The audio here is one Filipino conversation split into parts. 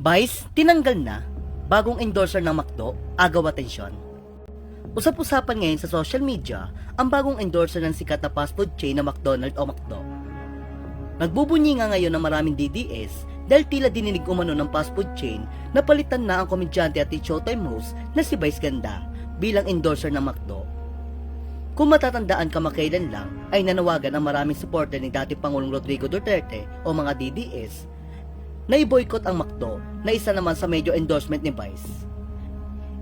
Vice, tinanggal na. Bagong endorser ng McDo, agaw atensyon. Usap-usapan ngayon sa social media ang bagong endorser ng sikat na fast food chain na McDonald o McDo. Nagbubunyi nga ngayon ng maraming DDS dahil tila dininig umano ng fast food chain na palitan na ang komedyante at showtime host na si Vice Ganda bilang endorser ng McDo. Kung matatandaan kamakailan lang, ay nanawagan ang maraming supporter ni dating Pangulong Rodrigo Duterte o mga DDS na i-boycott ang McDo na isa naman sa medyo endorsement ni Vice.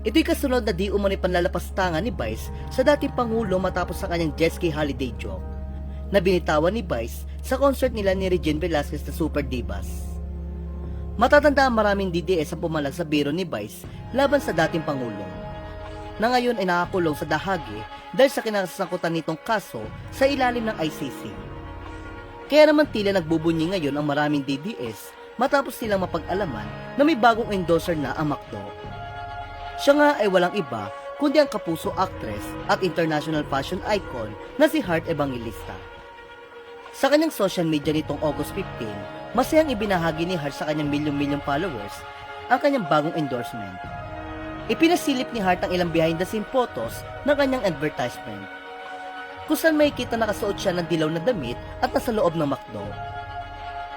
Ito'y kasunod na di umano'y panlalapastangan ni Vice sa dating Pangulo matapos sa kanyang jet ski holiday joke na binitawan ni Vice sa concert nila ni Regine Velasquez na Super Divas. Matatanda ang maraming DDS ang pumalag sa biro ni Vice laban sa dating Pangulo na ngayon ay nakakulong sa dahagi dahil sa kinasangkutan nitong kaso sa ilalim ng ICC. Kaya naman tila nagbubunyi ngayon ang maraming DDS matapos silang mapag-alaman na may bagong endorser na ang McDo. Siya nga ay walang iba kundi ang kapuso actress at international fashion icon na si Heart Evangelista. Sa kanyang social media nitong August 15, masayang ibinahagi ni Heart sa kanyang milyong-milyong followers ang kanyang bagong endorsement. Ipinasilip ni Hart ang ilang behind the scene photos ng kanyang advertisement. Kung saan makikita nakasuot siya ng dilaw na damit at nasa loob ng McDo.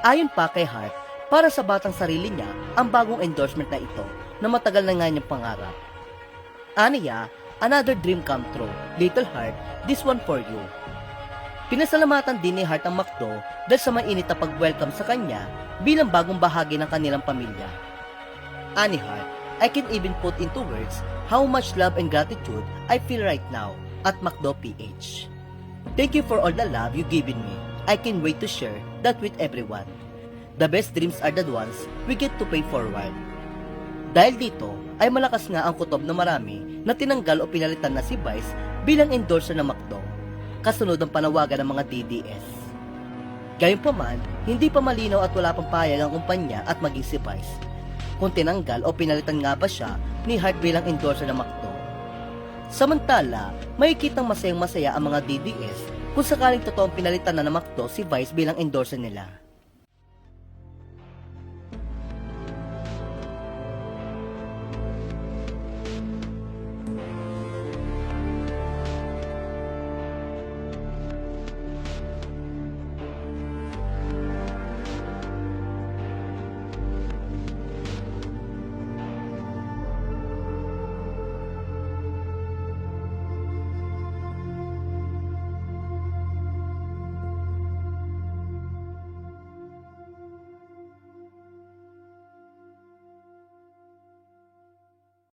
Ayon pa kay Hart, para sa batang sarili niya ang bagong endorsement na ito na matagal na nga niyang pangarap. Aniya, another dream come true. Little Heart, this one for you. Pinasalamatan din ni Hart ang McDo dahil sa mainit na pag-welcome sa kanya bilang bagong bahagi ng kanilang pamilya. Ani Hart, I can even put into words how much love and gratitude I feel right now at McDo PH. Thank you for all the love you given me. I can't wait to share that with everyone. The best dreams are the ones we get to pay forward. Dahil dito, ay malakas nga ang kutob na marami na tinanggal o pinalitan na si Vice bilang endorser ng McDo, kasunod ng panawagan ng mga DDS. Gayunpaman, hindi pa malinaw at wala pang payag ang kumpanya at maging si Vice kung tinanggal o pinalitan nga ba siya ni Hart bilang endorser ng McDo. Samantala, makikitang masayang masaya ang mga DDS kung sakaling totoong pinalitan na ng McDo si Vice bilang endorser nila.